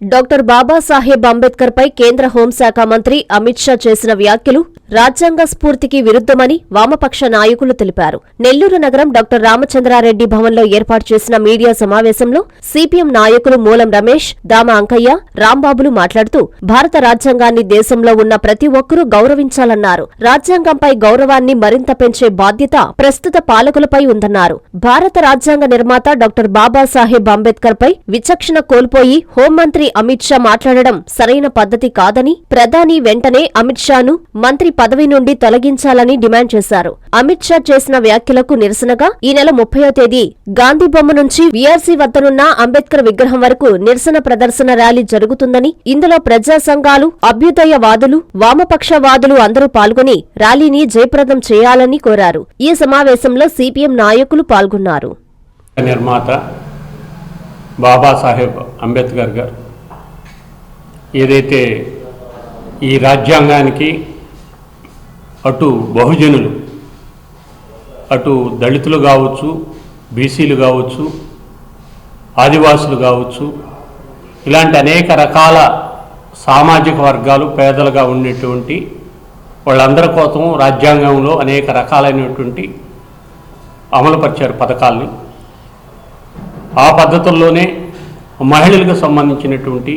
Doctor Babasaheb Ambedkar పై కేంద్ర హోంశాఖ మంత్రి అమిత్ షా చేసిన వ్యాఖ్యలు రాజ్యాంగ స్ఫూర్తికి విరుద్ధమని వామపక్ష నాయకులు తెలిపారు. నెల్లూరు నగరం డాక్టర్ రామచంద్రారెడ్డి భవన్లో ఏర్పాటు చేసిన మీడియా సమావేశంలో సిపిఎం నాయకులు మూలం రమేష్ దామ అంకయ్య రాంబాబులు మాట్లాడుతూ భారత రాజ్యాంగాన్ని దేశంలో ఉన్న ప్రతి ఒక్కరూ గౌరవించాలన్నారు. రాజ్యాంగంపై గౌరవాన్ని మరింత పెంచే బాధ్యత ప్రస్తుత పాలకులపై ఉందన్నారు. భారత రాజ్యాంగ నిర్మాత డాక్టర్ బాబాసాహెబ్ అంబేద్కర్ పై విచక్షణ కోల్పోయి హోంమంత్రి అమిత్ షా మాట్లాడడం సరైన పద్ధతి కాదని ప్రధాని వెంటనే అమిత్ షాను మంత్రి పదవి నుండి తొలగించాలని డిమాండ్ చేశారు. అమిత్ షా చేసిన వ్యాఖ్యలకు నిరసనగా ఈ నెల ముప్పయో తేదీ గాంధీ బొమ్మ నుంచి వీఆర్సీ వద్దనున్న అంబేద్కర్ విగ్రహం వరకు నిరసన ప్రదర్శన ర్యాలీ జరుగుతుందని ఇందులో ప్రజా సంఘాలు అభ్యుదయవాదులు వామపక్షవాదులు అందరూ పాల్గొని ర్యాలీని జయప్రదం చేయాలని కోరారు. ఈ సమావేశంలో సిపిఎం నాయకులు పాల్గొన్నారు. నిర్మాత బాబాసాహెబ్ అంబేద్కర్ గారు ఏదైతే ఈ రాజ్యాంగానికి అటు బహుజనులు అటు దళితులు కావచ్చు బీసీలు కావచ్చు ఆదివాసులు కావచ్చు ఇలాంటి అనేక రకాల సామాజిక వర్గాలు పేదలుగా ఉండేటువంటి వాళ్ళందరి కోసం రాజ్యాంగంలో అనేక రకాలైనటువంటి అమలుపరిచారు పథకాల్ని. ఆ పద్ధతుల్లోనే మహిళలకు సంబంధించినటువంటి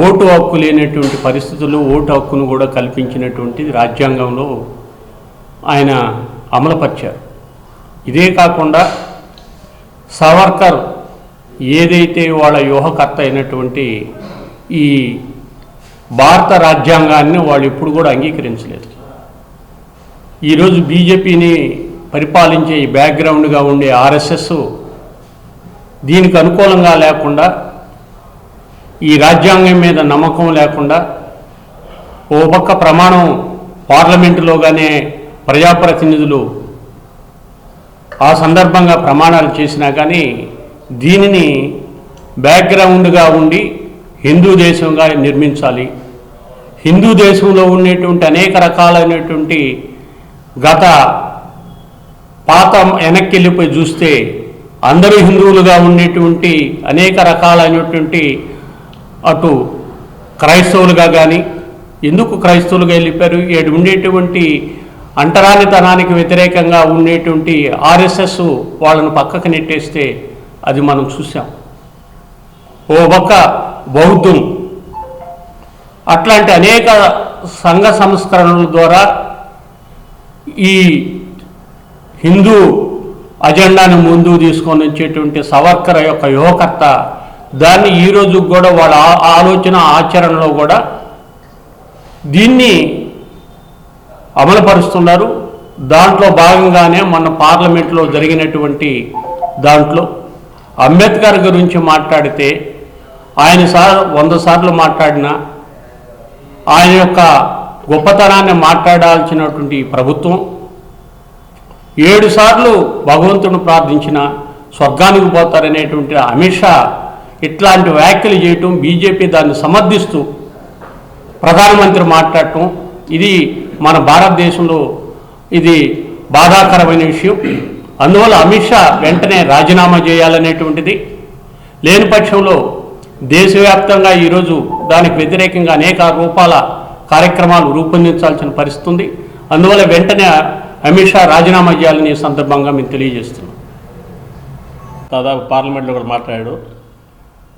ఓటు హక్కు లేనటువంటి పరిస్థితుల్లో ఓటు హక్కును కూడా కల్పించినటువంటి రాజ్యాంగంలో ఆయన అమలుపరిచారు. ఇదే కాకుండా సవర్కర్ ఏదైతే వాళ్ళ వ్యూహకర్త అయినటువంటి ఈ భారత రాజ్యాంగాన్ని వాళ్ళు ఎప్పుడు కూడా అంగీకరించలేదు. ఈరోజు బీజేపీని పరిపాలించే ఈ బ్యాక్గ్రౌండ్గా ఉండే ఆర్ఎస్ఎస్ దీనికి అనుకూలంగా లేకుండా ఈ రాజ్యాంగం మీద నమ్మకం లేకుండా ఓ పక్క ప్రమాణం పార్లమెంటులోగానే ప్రజాప్రతినిధులు ఆ సందర్భంగా ప్రమాణాలు చేసినా కానీ దీనిని బ్యాక్గ్రౌండ్గా ఉండి హిందూ దేశంగా నిర్మించాలి. హిందూ దేశంలో ఉండేటువంటి అనేక రకాలైనటువంటి గత పాత వెనక్కి వెళ్ళిపోయి చూస్తే అందరూ హిందువులుగా ఉండేటువంటి అనేక రకాలైనటువంటి అటు క్రైస్తవులుగా కానీ ఎందుకు క్రైస్తవులుగా వెళ్ళిపోయారు? ఏడు ఉండేటువంటి అంటరానితనానికి వ్యతిరేకంగా ఉండేటువంటి ఆర్ఎస్ఎస్ వాళ్ళను పక్కకు నెట్టేస్తే అది మనం చూసాం ఓ పక్క బౌద్ధం. అట్లాంటి అనేక సంఘ సంస్కరణల ద్వారా ఈ హిందూ అజెండాను ముందుకు తీసుకొని వచ్చేటువంటి సవర్కర్ యొక్క యువకర్త దాన్ని ఈరోజు కూడా వాళ్ళ ఆ- ఆలోచన ఆచరణలో కూడా దీన్ని అమలుపరుస్తున్నారు. దాంట్లో భాగంగానే మొన్న పార్లమెంట్లో జరిగినటువంటి దాంట్లో అంబేద్కర్ గురించి మాట్లాడితే ఆయన సార్ వంద సార్లు మాట్లాడినా ఆయన యొక్క గొప్పతనాన్ని మాట్లాడాల్సినటువంటి ప్రభుత్వం ఏడు సార్లు భగవంతుని ప్రార్థించిన స్వర్గానికి పోతారనేటువంటి అమిత్ షా ఇట్లాంటి వ్యాఖ్యలు చేయటం బీజేపీ దాన్ని సమర్థిస్తూ ప్రధానమంత్రి మాట్లాడటం ఇది మన భారతదేశంలో ఇది బాధాకరమైన విషయం. అందువల్ల అమిత్ షా వెంటనే రాజీనామా చేయాలనేటువంటిది. లేని పక్షంలో దేశవ్యాప్తంగా ఈరోజు దానికి వ్యతిరేకంగా అనేక రూపాల కార్యక్రమాలు రూపొందించాల్సిన పరిస్థితి ఉంది. అందువల్ల వెంటనే అమిత్ షా రాజీనామా చేయాలని ఈ సందర్భంగా మేము తెలియజేస్తున్నాం. దాదాపు పార్లమెంట్లో కూడా మాట్లాడాడు.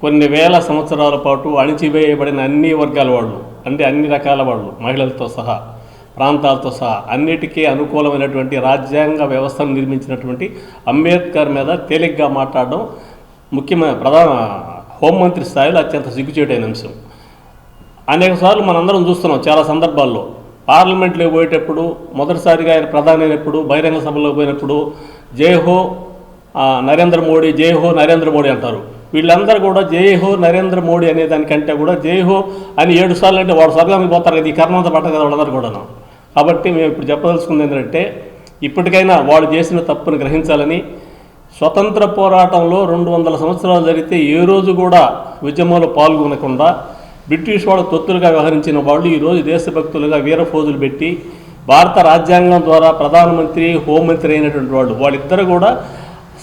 కొన్ని వేల సంవత్సరాల పాటు అణిచివేయబడిన అన్ని వర్గాల వాళ్ళు అంటే అన్ని రకాల వాళ్ళు మహిళలతో సహా ప్రాంతాలతో సహా అన్నిటికీ అనుకూలమైనటువంటి రాజ్యాంగ వ్యవస్థను నిర్మించినటువంటి అంబేద్కర్ మీద తేలిగ్గా మాట్లాడడం ముఖ్యమైన ప్రధాన హోంమంత్రి స్థాయిలో అత్యంత సిగ్గుచేటైన అంశం. అనేక సార్లు మనందరం చూస్తున్నాం చాలా సందర్భాల్లో. పార్లమెంట్లో పోయేటప్పుడు మొదటిసారిగా ఆయన ప్రధాని అయినప్పుడు బహిరంగ సభలో పోయినప్పుడు జై హో నరేంద్ర మోడీ జై హో నరేంద్ర మోడీ అంటారు. వీళ్ళందరూ కూడా జై హో నరేంద్ర మోడీ అనే దానికంటే కూడా జై హో అని ఏడు సార్లు అంటే వాడు స్వర్గానికి పోతారు కదా ఈ కర్మంతా పట్టదు కదా వాళ్ళందరూ కూడాను. కాబట్టి మేము ఇప్పుడు చెప్పదలుచుకుంది ఏంటంటే ఇప్పటికైనా వాళ్ళు చేసిన తప్పును గ్రహించాలని స్వతంత్ర పోరాటంలో రెండు వందల సంవత్సరాలు జరిగితే ఏ రోజు కూడా ఉద్యమంలో పాల్గొనకుండా బ్రిటిష్ వాళ్ళు తొత్తులుగా వ్యవహరించిన వాళ్ళు ఈరోజు దేశభక్తులుగా వీరఫోజులు పెట్టి భారత రాజ్యాంగం ద్వారా ప్రధానమంత్రి హోంమంత్రి అయినటువంటి వాళ్ళు వాళ్ళిద్దరు కూడా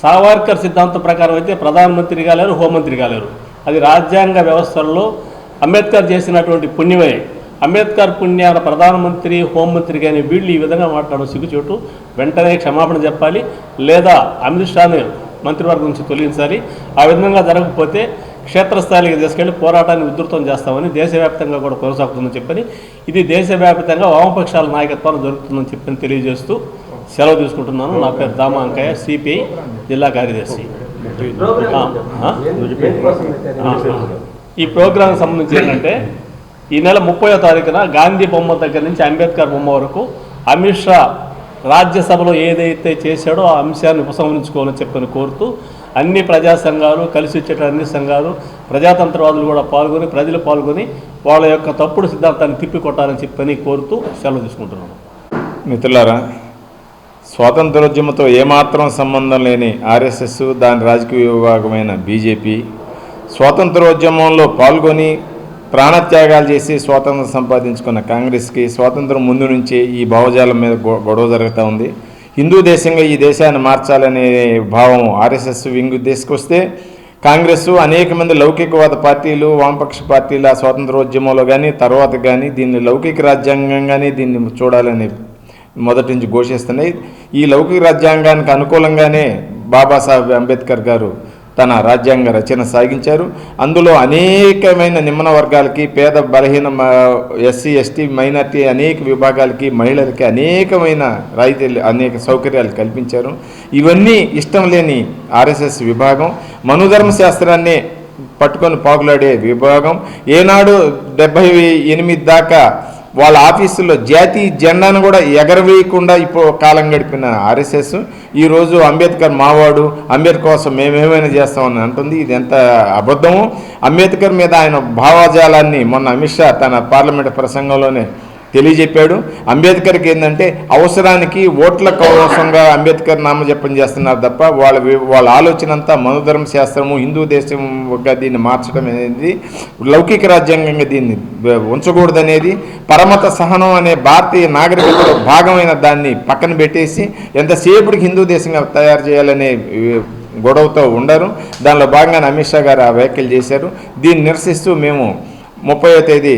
సావర్కర్ సిద్ధాంతం ప్రకారం అయితే ప్రధానమంత్రి కాలేరు హోంమంత్రి కాలేరు అది రాజ్యాంగ వ్యవస్థల్లో అంబేద్కర్ చేసినటువంటి పుణ్యమే. అంబేద్కర్ పుణ్యాన ప్రధానమంత్రి హోంమంత్రి కానీ వీళ్ళు ఈ విధంగా మాట్లాడడం సిగ్గుచోటు. వెంటనే క్షమాపణ చెప్పాలి. లేదా అమిత్ షాని మంత్రివర్గం నుంచి తొలగించాలి. ఆ విధంగా జరగకపోతే క్షేత్రస్థాయికి తీసుకెళ్ళి పోరాటాన్ని ఉధృతం చేస్తామని దేశవ్యాప్తంగా కూడా కొనసాగుతుందని చెప్పని ఇది దేశవ్యాప్తంగా వామపక్షాల నాయకత్వాన్ని జరుగుతుందని చెప్పని తెలియజేస్తూ సెలవు తీసుకుంటున్నాను. నా పేరు దామా అంకయ్య సిపిఐ జిల్లా కార్యదర్శి. ఈ ప్రోగ్రాంకి సంబంధించి ఏంటంటే ఈ నెల ముప్పయో తారీఖున గాంధీ బొమ్మ దగ్గర నుంచి అంబేద్కర్ బొమ్మ వరకు అమిత్ షా రాజ్యసభలో ఏదైతే చేశాడో ఆ అంశాన్ని ఉపసంహరించుకోవాలని చెప్పని కోరుతూ అన్ని ప్రజా సంఘాలు కలిసి వచ్చేట అన్ని సంఘాలు ప్రజాతంత్రవాదులు కూడా పాల్గొని ప్రజలు పాల్గొని వాళ్ళ యొక్క తప్పుడు సిద్ధాంతాన్ని తిప్పికొట్టాలని చెప్పని కోరుతూ సెలవు తీసుకుంటున్నాను. మిత్రులారా స్వాతంత్రోద్యమంతో ఏమాత్రం సంబంధం లేని ఆర్ఎస్ఎస్ దాని రాజకీయ విభాగమైన బీజేపీ స్వాతంత్రోద్యమంలో పాల్గొని ప్రాణత్యాగాలు చేసి స్వాతంత్రం సంపాదించుకున్న కాంగ్రెస్కి స్వాతంత్రం ముందు నుంచే ఈ భావజాలం మీద గొడవ జరుగుతూ ఉంది. హిందూ దేశంగా ఈ దేశాన్ని మార్చాలనే భావం ఆర్ఎస్ఎస్ వింగ్ తీసుకొస్తే కాంగ్రెస్ అనేక మంది లౌకికవాద పార్టీలు వామపక్ష పార్టీలు ఆ స్వాతంత్రోద్యమంలో కానీ తర్వాత కానీ దీన్ని లౌకిక రాజ్యాంగంగానే దీన్ని చూడాలని మొదటి నుంచి ఘోషిస్తున్నాయి. ఈ లౌకిక రాజ్యాంగానికి అనుకూలంగానే బాబాసాహెబ్ అంబేద్కర్ గారు తన రాజ్యాంగ రచన సాగించారు. అందులో అనేకమైన నిమ్న వర్గాలకి పేద బలహీన ఎస్సీ ఎస్టీ మైనార్టీ అనేక విభాగాలకి మహిళలకి అనేకమైన రాయితీలు అనేక సౌకర్యాలు కల్పించారు. ఇవన్నీ ఇష్టం లేని ఆర్ఎస్ఎస్ విభాగం మనుధర్మ శాస్త్రాన్ని పట్టుకొని పాకులాడే విభాగం. ఏనాడు డెబ్భై ఎనిమిది దాకా వాళ్ళ ఆఫీసుల్లో జాతీయ జెండాను కూడా ఎగరవేయకుండా ఇప్పుడు కాలం గడిపిన ఆర్ఎస్ఎస్. ఈరోజు అంబేద్కర్ మావాడు అంబేద్కర్ కోసం మేమేమైనా చేస్తామని అంటుంది. ఇది ఎంత అబద్ధము. అంబేద్కర్ మీద ఆయన భావజాలాన్ని మొన్న అమిత్ షా తన పార్లమెంట్ ప్రసంగంలోనే తెలియజెప్పాడు. అంబేద్కర్కి ఏంటంటే అవసరానికి ఓట్ల కోసంగా అంబేద్కర్ నామజపం చేస్తున్నారు తప్ప వాళ్ళ వాళ్ళ ఆలోచన అంతా మనోధర్మ శాస్త్రము హిందూ దేశంగా దీన్ని మార్చడం అనేది లౌకిక రాజ్యాంగంగా దీన్ని ఉంచకూడదనేది పరమత సహనం అనే భారతీయ నాగరికతలో భాగమైన దాన్ని పక్కన పెట్టేసి ఎంతసేపటికి హిందూ దేశంగా తయారు చేయాలనే గొడవతో ఉండరు. దానిలో భాగంగానే అమిత్ షా గారు ఆ వ్యాఖ్యలు చేశారు. దీన్ని నిరసిస్తూ మేము ముప్పయో తేదీ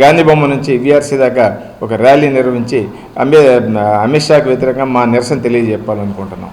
గాంధీ బొమ్మ నుంచి విఆర్సీ దాకా ఒక ర్యాలీ నిర్వహించి అంబే అమిత్ షాకు వ్యతిరేకంగా మా నిరసన తెలియజెప్పాలనుకుంటున్నాం.